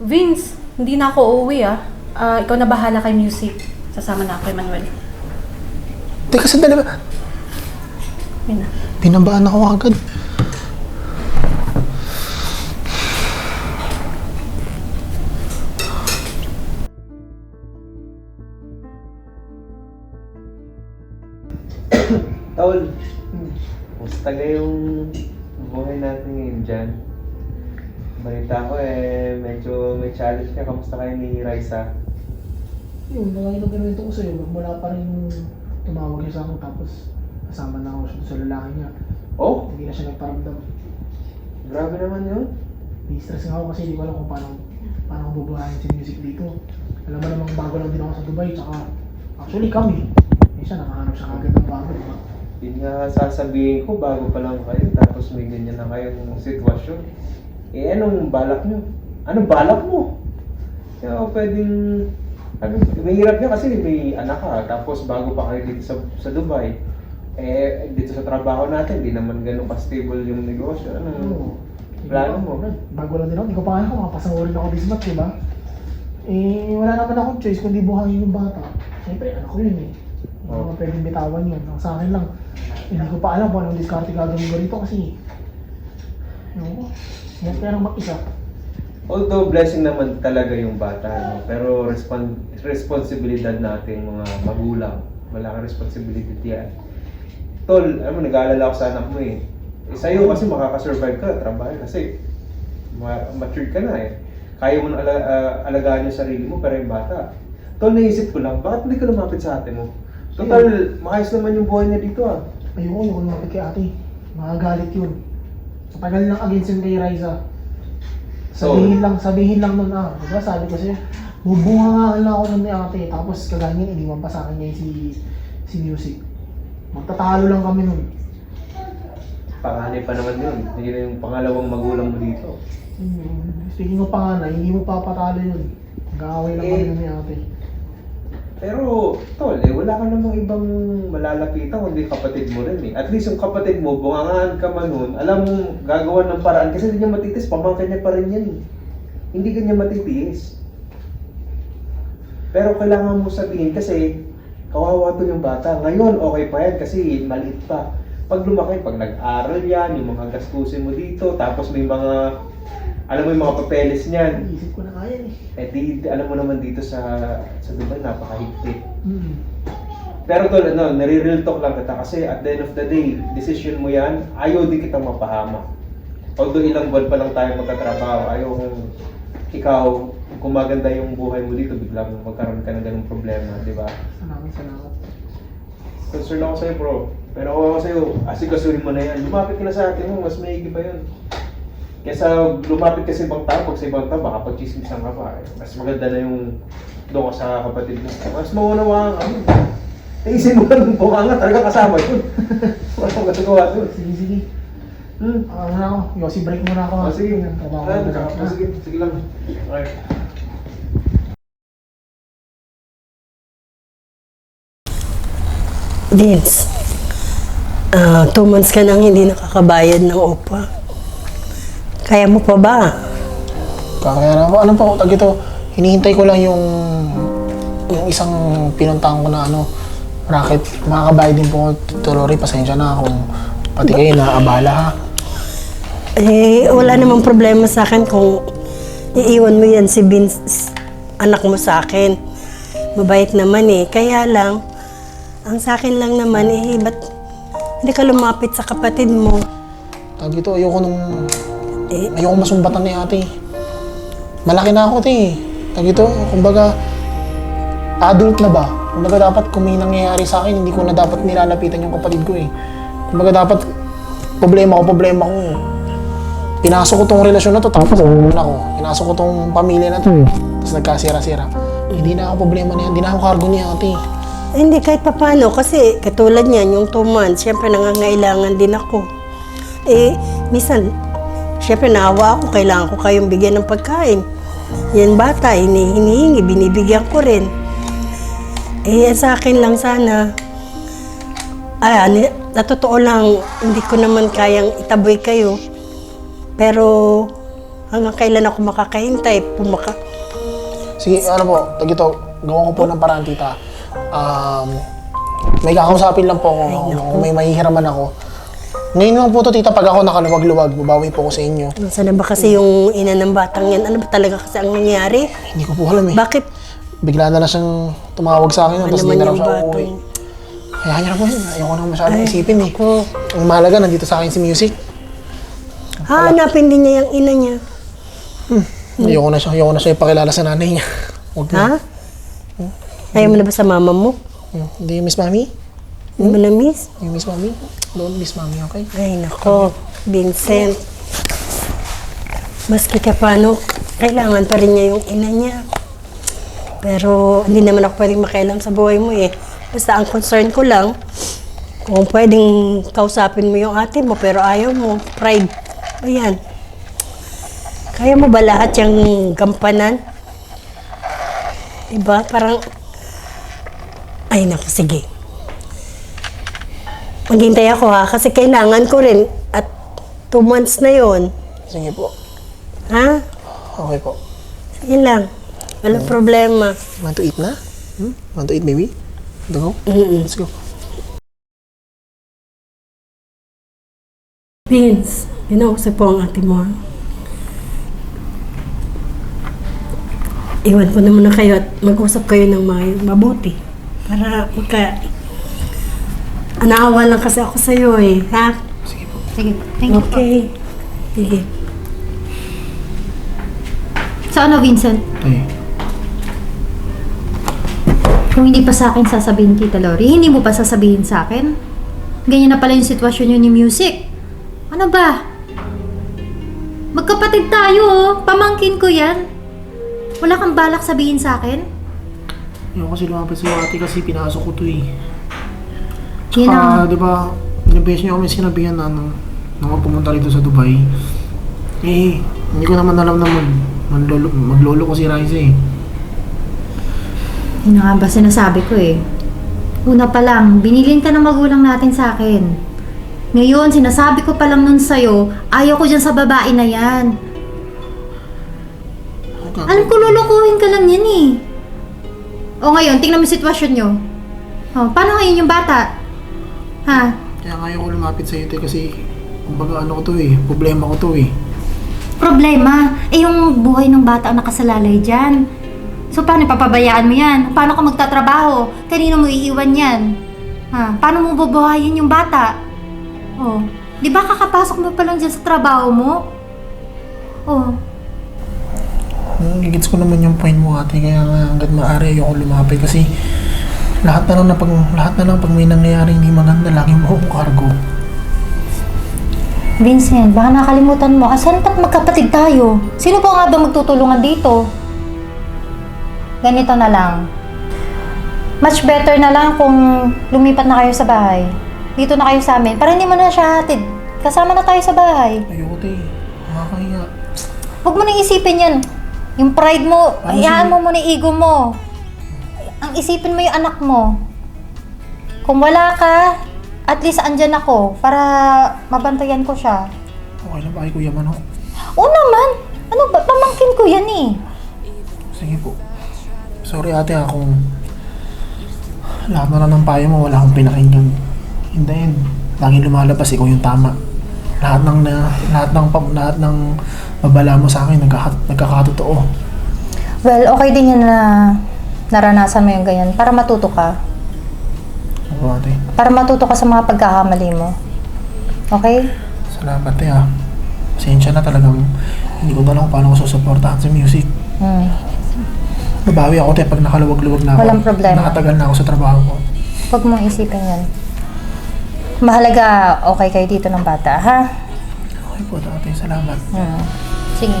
Vince, hindi na ako uuwi ah. Ah, ikaw na bahala kay music. Sasama na ako kay Manuel. Teka, sandali ba? Yun na. Pinabaan ako agad. Tol, kumusta ka yung buhay natin ngayon dyan? Balita ko eh, medyo may challenge ka. Kamusta kayo ni Raisa? Yun, mga inuminuwento ko sa'yo, mula pa rin yung tumawag niya sa akin tapos kasama na ako siya sa lalaki niya. Oh, Hindi na siya nagparamdam. grabe naman yun. Di-stress nga ako kasi hindi ko alam kung paano, paano ko bubuhayin si music dito. Alam mo namang bago lang din ako sa Dubai, tsaka actually kami. Siya, nakahanap siya kagad ng bago, di ba? Yun nga sasabihin ko, bago pa lang kayo, tapos may ganyan na kayong sitwasyon. Eh, anong balak nyo? Anong balak mo? Kaya ako pwedeng... Ano, mahirap niya kasi may anak ka, tapos bago pa kayo dito sa, sa Dubai. Eh, dito sa trabaho natin, di naman ganun ka-stable yung negosyo. Ano? Oo. Plano mo? Bago lang din ako, hindi ko pa kaya kung mapasangorin ako this month, di ba? Eh, wala naman akong choice kundi buhangin yung bata. Siyempre, anak ko yun eh. Hindi Oo. ko pwedeng bitawan yun. Ang sa akin lang, hindi ko pa alam kung anong diskarte gagawin ko rito kasi Ewan ko. Yan perang mag-isa. Although blessing naman talaga yung bata, no? pero respon- responsibilidad natin mga magulang. Malaking responsibility yan. Tol, alam mo, nag-aalala ako sa anak mo eh. eh sa'yo kasi makakasurvive ka, trabaho kasi ma- matured ka na eh. Kaya mo na ala- ah, alagaan yung sarili mo, pero yung bata. Tol, naisip ko lang, bakit hindi ka lumapit sa ate mo? Total, maayos naman yung buhay niya dito ah. Ayoko, ayoko lumapit kay ate. Makagalit yun. Matagal lang against yun kay Riza. Sabihin lang, sabihin lang nun ah. Diba sabi ko sa'yo, bubunga nga lang ako nun ni ate. Tapos kaganyan, iniwan pa sa akin niya si, si Music. Magtatalo lang kami nun. Panganay pa naman yun. Hindi na yung pangalawang magulang mo dito. Hmm, Speaking of panganay, hindi mo papatalo yun. Nag-aaway lang kami Eh. nun ni ate. Pero, tol, eh, wala ka namang ibang malalapitan kundi kapatid mo rin eh. At least yung kapatid mo, bungangaan ka man nun, alam mong gagawa ng paraan kasi hindi niya matitis, pamangkin niya pa rin yan eh. Hindi ka niya matitiis. Pero kailangan mo sabihin kasi, kawawa to yung bata. Ngayon, okay pa yan kasi maliit pa. Pag lumaki, pag nag-aral yan, yung mga gastusin mo dito, tapos may mga, alam mo yung mga papeles niyan, Isip ko na kaya eh. eh di, alam mo naman dito sa sa Dubai napakahigpit. Hmm. Pero tol, ano, nare-real talk lang kita kasi at the end of the day, decision mo yan, ayaw din kitang mapahama. Although ilang buwan pa lang tayo magkatrabaho, ayaw kung ikaw, kung maganda yung buhay mo dito, biglang magkaroon ka ng ganung problema, di ba? Salamat, salamat. Concern ako sa'yo bro. Pero ako sa'yo, asikasuhin mo na yan. Lumapit ka na sa atin mo, mas maigi pa yun. Kesa lumapit ka sa ibang tao, pag sa ibang tao, baka pagchismisan ka pa. Eh. Mas maganda na yung doon ka sa kapatid mo. Mas maunawaan ka. Isin mo lang yung bukanga, talaga kasama yun. Wala kang gagawa doon. Sige, sige. Hmm. Ah, ano na ako? Yossi break muna ako. Oh, sige. Trabaho Ah, ko. oh, sige, sige lang. Okay. Vince, ah, two months ka nang hindi nakakabayad ng upa. Kaya mo pa ba? Kaya na alam pa, tag ito, hinihintay ko lang yung yung isang pinuntahan ko na ano, racket. Makakabayad din po, Tolori, pasensya na kung pati kayo naabala ha. Eh, wala namang problema sa akin kung iiwan mo yan si Vince, anak mo sa akin. Mabait naman eh. Kaya lang, ang sa akin lang naman eh, ba't hindi ka lumapit sa kapatid mo? Tag ito, ayoko nung, Eh, ayoko masumbatan ni ate. Malaki na ako, te. Tag ito, kumbaga, adult na ba? Kumbaga dapat kung may nangyayari sa akin, hindi ko na dapat nilalapitan yung kapatid ko eh. Kumbaga dapat, problema ko, problema ko. Pinasok ko tong relasyon na to, tapos umuuna ko. Pinasok ko tong pamilya na to, tapos nagkasira-sira. Hindi na ako problema niya, hindi na ako cargo niya ate. Eh, Hindi, kahit papano. Kasi katulad niyan, yung two months, syempre nangangailangan din ako. Eh, minsan, syempre naawa ako, kailangan ko kayong bigyan ng pagkain. Yan bata, hini- hinihingi, binibigyan ko rin. Eh, sa akin lang sana, ay, na totoo lang, hindi ko naman kayang itaboy kayo. Pero, Hanggang kailan ako makakahintay? Pumaka... Sige, ano po, tagito, gawa ko po ng paraan, tita. Um, may kakausapin lang po ako kung may mahihiraman ako. Ngayon lang po to, tita, pag ako nakaluwag-luwag, babawi po ako sa inyo. Nasaan na ba kasi yung ina ng batang yan? Ano ba talaga kasi ang nangyari? Hindi ko po alam eh. Bakit? Bigla na lang siyang tumawag sa akin, Ano tapos hindi na lang yung siya batang? uuwi. Kaya niya na po yun. Ayoko na masyadong isipin eh. Ang mahalaga, nandito sa akin si Music. Hahanapin din niya yung ina niya. Ayoko na siya, ayoko na siya ipakilala sa nanay niya. Huwag na. Ha? Ayaw mo na ba sa mama mo? Hmm. Hindi miss mommy? Na miss? You miss mommy? Don't miss mommy, okay? Ay, nako. Vincent. Maski ka paano, kailangan pa rin niya yung ina niya. Pero hindi naman ako pwedeng makialam sa buhay mo eh. Basta ang concern ko lang, kung pwedeng kausapin mo yung ate mo pero ayaw mo, pride. Ayan. Kaya mo ba lahat yung gampanan? Diba? Parang, ay naku, sige. Maghintay ako ha, kasi kailangan ko rin. At two months na yon Sige po. Ha? Okay po. Sige lang. Walang problema. Want to eat na? Hmm? Want to eat, baby? Let's go. Mm-mm. Let's go. Vince, ginausap po ang ate mo. ha? Iwan ko na muna kayo at mag-usap kayo ng may- mabuti. Para magka... Anaawa lang kasi ako sa'yo eh, ha? Sige, thank you po. Okay. Sige. So ano, Vincent? Ay, Kung hindi pa sa akin sasabihin kita, Lori, hindi mo pa sasabihin sa akin? Ganyan na pala yung sitwasyon yun ni Music. Ano ba? Magkapatid tayo, oh. Pamangkin ko yan. Wala kang balak sabihin sa akin? ayoko kasi lumapit sa ate kasi pinasok ko to eh. Tsaka, ang- di ba, beses niyo kami sinabihan na nung, nung pumunta rito sa Dubai. Eh, hindi ko naman alam na mag, maglolo, maglolo ko si Raisa eh. Yun na nga ba sinasabi ko eh. Una pa lang, binilin ka ng magulang natin sa akin. Ngayon, sinasabi ko pa lang nun sa'yo, ayaw ko dyan sa babae na yan. Okay. Alam ko, lulukuhin ka lang yan eh. O ngayon, tingnan mo yung sitwasyon nyo. O, paano ngayon yung bata? Ha? Kaya nga ayoko lumapit sa ito kasi, kumbaga ano ko to eh, problema ko to eh. Problema, eh yung buhay ng bata ang nakasalalay dyan. So paano papabayaan mo yan? Paano ka magtatrabaho? Kanino mo iiwan yan? Ha? Paano mo bubuhayin yung bata? Oh, di ba kakapasok mo pa lang dyan sa trabaho mo? Oh, Gigits ko naman yung point mo ate, kaya nga hanggat maaari ayoko lumapit kasi lahat na lang na pag, lahat na lang pag may nangyayari hindi maganda, laging mo kargo. Vincent, baka nakalimutan mo, asan ba't magkapatid tayo? Sino po nga ba magtutulungan dito? Ganito na lang. Much better na lang kung lumipat na kayo sa bahay. Dito na kayo sa amin. Para hindi mo na siya hatid. Kasama na tayo sa bahay. Ayoko te, nakakahiya. Huwag mo nang isipin yan. Yung pride mo, Ano si- mo muna yung ego mo. Ang isipin mo yung anak mo. Kung wala ka, at least andyan ako para mabantayan ko siya. Okay lang ba kay Kuya Manok? Oo naman. Ano ba? Pamangkin ko yan eh. Sige po. Sorry ate ha kung lahat na lang ng payo mo wala akong pinakinggan. In the end, laging lumalabas ikaw yung tama. Lahat ng na, lahat ng pam- lahat ng babala mo sa akin nagkaka, nagkakatotoo. Well, okay din yan na naranasan mo yung ganyan para matuto ka. Oo ate. Para matuto ka sa mga pagkakamali mo. Okay? Salamat te ha. Pasensya na talagang hindi ko lang kung paano ko susuportahan sa music. Hmm. Babawi ako te pag nakaluwag-luwag na ako. Walang problema. Nakatagal na ako sa trabaho ko. Huwag mong isipin yan. Mahalaga, okay kayo dito ng bata, ha? Okay po ate, salamat. Hmm. Sige.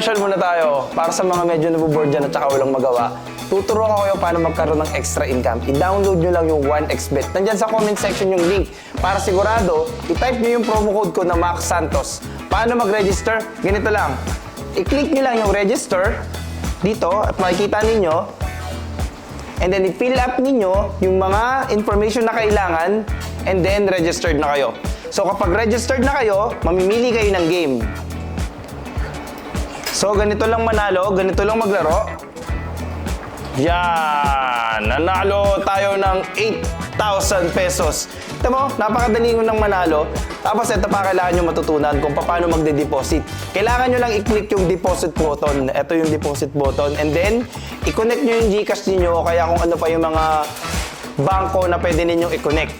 Commercial muna tayo para sa mga medyo naboboard dyan at saka walang magawa. tuturuan ko kayo paano magkaroon ng extra income. I-download nyo lang yung 1xbet. Nandyan sa comment section yung link. Para sigurado, i-type nyo yung promo code ko na Max Santos. Paano mag-register? Ganito lang. I-click nyo lang yung register dito at makikita ninyo And then i-fill up ninyo yung mga information na kailangan and then registered na kayo. So kapag registered na kayo, mamimili kayo ng game. So ganito lang manalo, ganito lang maglaro. Yan! Nanalo tayo ng 8,000 pesos. Ito mo, napakadali mo nang manalo. Tapos ito pa kailangan nyo matutunan kung paano magde-deposit. Kailangan nyo lang i-click yung deposit button. Ito yung deposit button. And then, i-connect nyo yung Gcash ninyo o kaya kung ano pa yung mga bangko na pwede ninyong i-connect.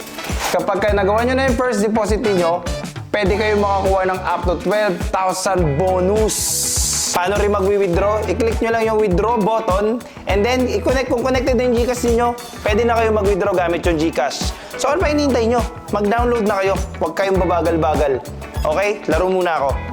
Kapag ka nagawa nyo na yung first deposit ninyo, pwede kayo makakuha ng up to 12,000 bonus. Paano rin mag-withdraw? I-click nyo lang yung withdraw button and then i-connect kung connected na yung Gcash ninyo, pwede na kayo mag-withdraw gamit yung Gcash. So ano pa hinihintay nyo? Mag-download na kayo. Huwag kayong babagal-bagal. Okay? Laro muna ako.